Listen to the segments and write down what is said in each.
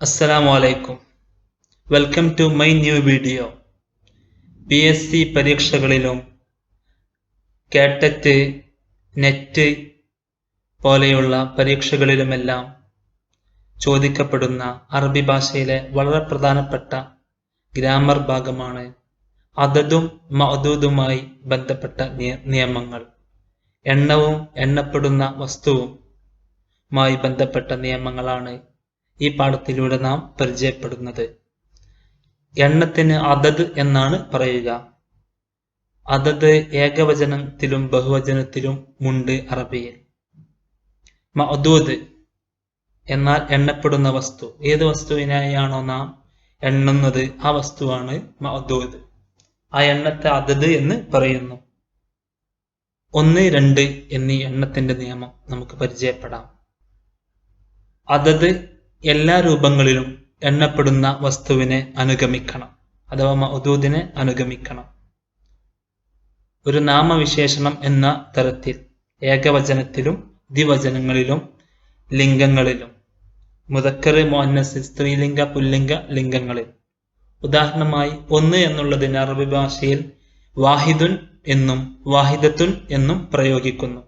അസ്സലാമു അലൈക്കും welcome to my new video. P S C പരീക്ഷകളിലും കേട്ടറ്റ് NET പോലെയുള്ള പരീക്ഷകളിലുമെല്ലാം ചോദിക്കപ്പെടുന്ന അറബി ഭാഷയിലെ വളരെ പ്രധാനപ്പെട്ട ഗ്രാമർ ഭാഗമാണ് അതതും മഅദൂദുമായി ബന്ധപ്പെട്ട നിയമങ്ങൾ. എണ്ണവും എണ്ണപ്പെടുന്ന വസ്തുവുമായി ബന്ധപ്പെട്ട നിയമങ്ങളാണ് ഈ പാഠത്തിലൂടെ നാം പരിചയപ്പെടുന്നത്. എണ്ണത്തിന് അതത് എന്നാണ് പറയുക. അതത് ഏകവചനത്തിലും ബഹുവചനത്തിലും മുണ്ട് അറബിയിൽ. മഅദൂദ് എന്നാൽ എണ്ണപ്പെടുന്ന വസ്തു. ഏത് വസ്തുവിനായാണോ നാം എണ്ണുന്നത് ആ വസ്തുവാണ് മഅദൂദ്. ആ എണ്ണത്തെ അതത് എന്ന് പറയുന്നു. ഒന്ന് രണ്ട് എന്നീ എണ്ണത്തിന്റെ നിയമം നമുക്ക് പരിചയപ്പെടാം. അതത് എല്ലാ രൂപങ്ങളിലും എണ്ണപ്പെടുന്ന വസ്തുവിനെ അനുഗമിക്കണം. അഥവാ മൗദൂദിനെ അനുഗമിക്കണം. ഒരു നാമവിശേഷണം എന്ന തരത്തിൽ ഏകവചനത്തിലും ദ്വിവചനങ്ങളിലും ലിംഗങ്ങളിലും. മുതക്കറ് മോന്നസ് സ്ത്രീലിംഗ പുല്ലിംഗ ലിംഗങ്ങളിൽ. ഉദാഹരണമായി ഒന്ന് എന്നുള്ളതിന് അറബി ഭാഷയിൽ വാഹിദുൻ എന്നും വാഹിദത്തുൻ എന്നും പ്രയോഗിക്കുന്നു.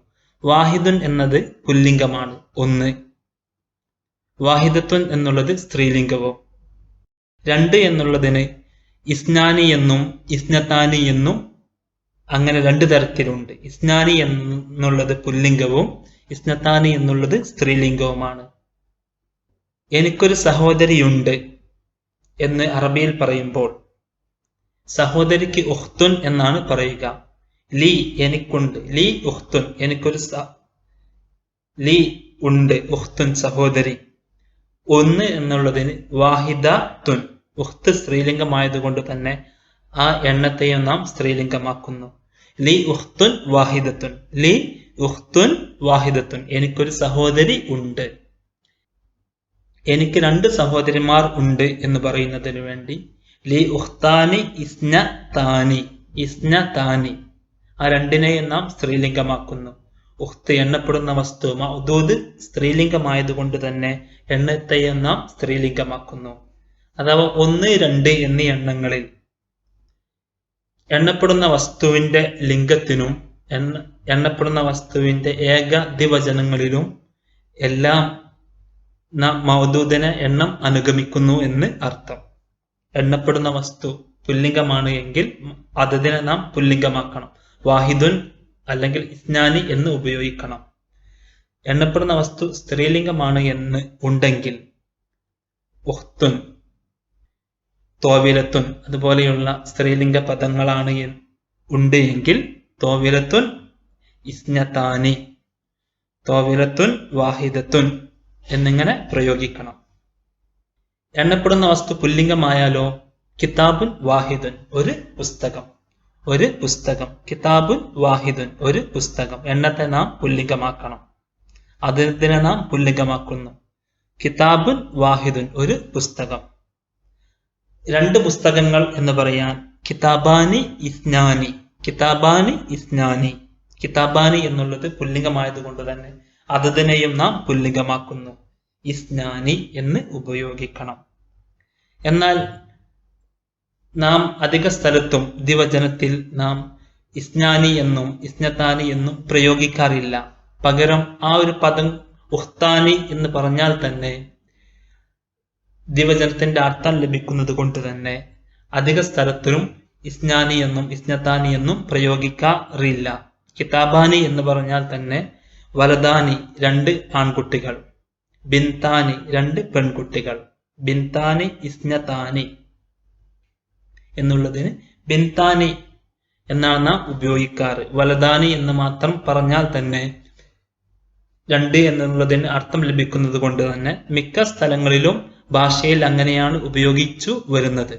വാഹിദുൻ എന്നത് പുല്ലിംഗമാണ്. ഒന്ന് വാഹിദത്തുൻ എന്നുള്ളത് സ്ത്രീലിംഗവും. രണ്ട് എന്നുള്ളതിന് ഇസ്നാനി എന്നും ഇസ്നത്താനി എന്നും അങ്ങനെ രണ്ട് തരത്തിലുണ്ട്. ഇസ്നാനി എന്നുള്ളത് പുല്ലിംഗവും ഇസ്നത്താനി എന്നുള്ളത് സ്ത്രീലിംഗവുമാണ്. എനിക്കൊരു സഹോദരിയുണ്ട് എന്ന് അറബിയിൽ പറയുമ്പോൾ സഹോദരിക്ക് ഉഹ്തുൻ എന്നാണ് പറയുക. ലീ എനിക്കുണ്ട്. ലീ ഉഹ്തുൻ എനിക്കൊരു ലീ ഉണ്ട്. ഉഹ്തുൻ സഹോദരി. ഒന്ന് എന്നുള്ളതിന് വാഹിദ തുൻ. ഉഹ്ത് സ്ത്രീലിംഗമായതുകൊണ്ട് തന്നെ ആ എണ്ണത്തെയും നാം സ്ത്രീലിംഗമാക്കുന്നു. ലി ഉഹ്തുൻ വാഹിദത്തുൻ. ലി ഉഹ്തുൻ വാഹിദത്തുൻ. എനിക്കൊരു സഹോദരി ഉണ്ട്. എനിക്ക് രണ്ട് സഹോദരിമാർ ഉണ്ട് എന്ന് പറയുന്നതിന് വേണ്ടി ലി ഉഹ്താനി ഇസ്ന താനി. ഇസ്ന താനി. ആ രണ്ടിനെയും നാം സ്ത്രീലിംഗമാക്കുന്നു. ഉഖ്ത് എണ്ണപ്പെടുന്ന വസ്തു മൗദൂദ് സ്ത്രീലിംഗമായതുകൊണ്ട് തന്നെ എണ്ണത്തെയും നാം സ്ത്രീലിംഗമാക്കുന്നു. അഥവാ ഒന്ന് രണ്ട് എന്നീ എണ്ണങ്ങളിൽ. എണ്ണപ്പെടുന്ന വസ്തുവിന്റെ ലിംഗത്തിനും എണ്ണ എണ്ണപ്പെടുന്ന വസ്തുവിന്റെ ഏക ദിവചനങ്ങളിലും എല്ലാം നാം മൗദൂദിനെ എണ്ണം അനുഗമിക്കുന്നു എന്ന് അർത്ഥം. എണ്ണപ്പെടുന്ന വസ്തു പുല്ലിംഗമാണ് എങ്കിൽ അതതിനെ നാം പുല്ലിംഗമാക്കണം വാഹിദുൻ അല്ലെങ്കിൽ ഇസ്നാനി എന്ന് ഉപയോഗിക്കണം. എണ്ണപ്പെടുന്ന വസ്തു സ്ത്രീലിംഗമാണ് എന്ന് ഉണ്ടെങ്കിൽ ഉഹ്തുൻ തോവിലത്തുൻ അതുപോലെയുള്ള സ്ത്രീലിംഗ പദങ്ങളാണ് ഉണ്ട് എങ്കിൽ തോവിലത്തുൻ ഇസ്നത്താനി തോവിലത്തുൻ വാഹിദത്തുൻ എന്നിങ്ങനെ പ്രയോഗിക്കണം. എണ്ണപ്പെടുന്ന വസ്തു പുല്ലിംഗമായാലോ കിതാബുൻ വാഹിദുൻ ഒരു പുസ്തകം. ഒരു പുസ്തകം. കിതാബുൻ വാഹിദുൻ ഒരു പുസ്തകം. എണ്ണത്തെ നാം പുല്ലിംഗമാക്കണം. അതിനെ നാം പുല്ലിംഗമാക്കുന്നു. കിതാബുൻ വാഹിദുൻ ഒരു പുസ്തകം. രണ്ട് പുസ്തകങ്ങൾ എന്ന് പറയാൻ കിതാബാനി ഇസ്നാനി. കിതാബാനി ഇസ്നാനി. കിതാബാനി എന്നുള്ളത് പുല്ലിംഗമായതുകൊണ്ട് തന്നെ അതതിനെയും നാം പുല്ലിംഗമാക്കുന്നു. ഇസ്നാനി എന്ന് ഉപയോഗിക്കണം. എന്നാൽ നാം അധിക സ്ഥലത്തും ദിവചനത്തിൽ നാം ഇസ്നാനി എന്നും ഇസ്നത്താനി എന്നും പ്രയോഗിക്കാറില്ല. പകരം ആ ഒരു പദം ഉഹ്താനി എന്ന് പറഞ്ഞാൽ തന്നെ ദിവചനത്തിന്റെ അർത്ഥം ലഭിക്കുന്നത് കൊണ്ട് തന്നെ അധിക സ്ഥലത്തിലും ഇസ്നാനി എന്നും ഇസ്നത്താനി എന്നും പ്രയോഗിക്കാറില്ല. കിതാബാനി എന്ന് പറഞ്ഞാൽ തന്നെ വലദാനി രണ്ട് ആൺകുട്ടികൾ ബിന്താനി രണ്ട് പെൺകുട്ടികൾ ബിന്താനി ഇസ്നത്താനി എന്നുള്ളതിന് ബെൻതാനി എന്നാണ് നാം ഉപയോഗിക്കാറ്. വലദാനി എന്ന് മാത്രം പറഞ്ഞാൽ തന്നെ രണ്ട് എന്നുള്ളതിന് അർത്ഥം ലഭിക്കുന്നത് കൊണ്ട് തന്നെ മിക്ക സ്ഥലങ്ങളിലും ഭാഷയിൽ അങ്ങനെയാണ് ഉപയോഗിച്ചു വരുന്നത്.